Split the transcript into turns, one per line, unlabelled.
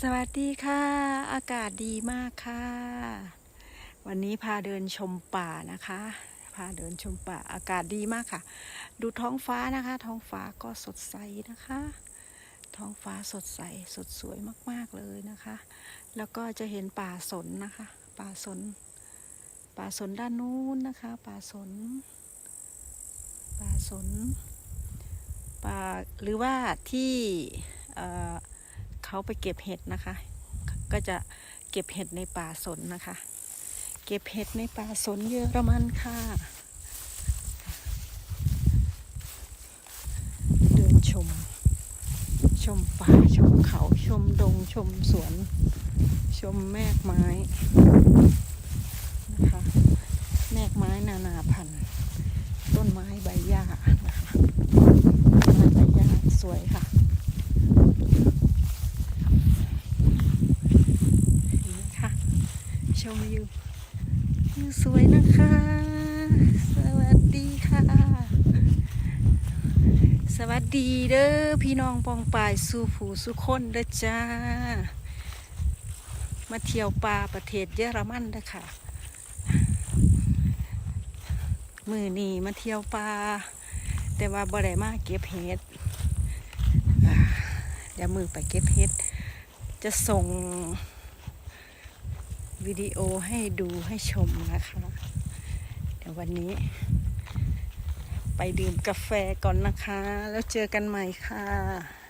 สวัสดีค่ะ อากาศดีมากค่ะ วันนี้พาเดินชมป่านะคะ พาเดินชมป่าอากาศดีมากค่ะ ดูท้องฟ้านะคะ ท้องฟ้าก็สดใสนะคะ ท้องฟ้าสดใสสดสวยมากๆเลยนะคะ แล้วก็จะเห็นป่าสนนะคะ ป่าสน ป่าสนด้านนู้นนะคะ ป่าสน ป่าสน ป่าหรือว่าที่ เขาไปเก็บเห็ดนะคะ ก็จะเก็บเห็ดในป่าสนนะคะ เก็บเห็ดในป่าสนเยอรมันค่ะ เดินชม ชมป่าชมเขาชมดงชมสวน ชมแมกไม้นะคะ แมกไม้นานาพันธุ์ ต้นไม้ใบหญ้านะคะต้นไม้ใบหญ้าสวยค่ะ นี่ค่ะ ชมวิววิวสวยนะคะ สวัสดีค่ะ สวัสดีเด้อพี่น้องปองปายสู่ผู้สุคนเด้อจ้า มาเที่ยวป่าประเทศเยอรมันเด้อค่ะ มือนีมาเที่ยวป่าแต่ว่าบ่ได้มาเก็บเห็ดเดี๋ยวมือไปเก็บเห็ดจะส่ง วิดีโอให้ดูให้ชมนะคะ เดี๋ยววันนี้ ไปดื่มกาแฟก่อนนะคะ แล้วเจอกันใหม่ค่ะ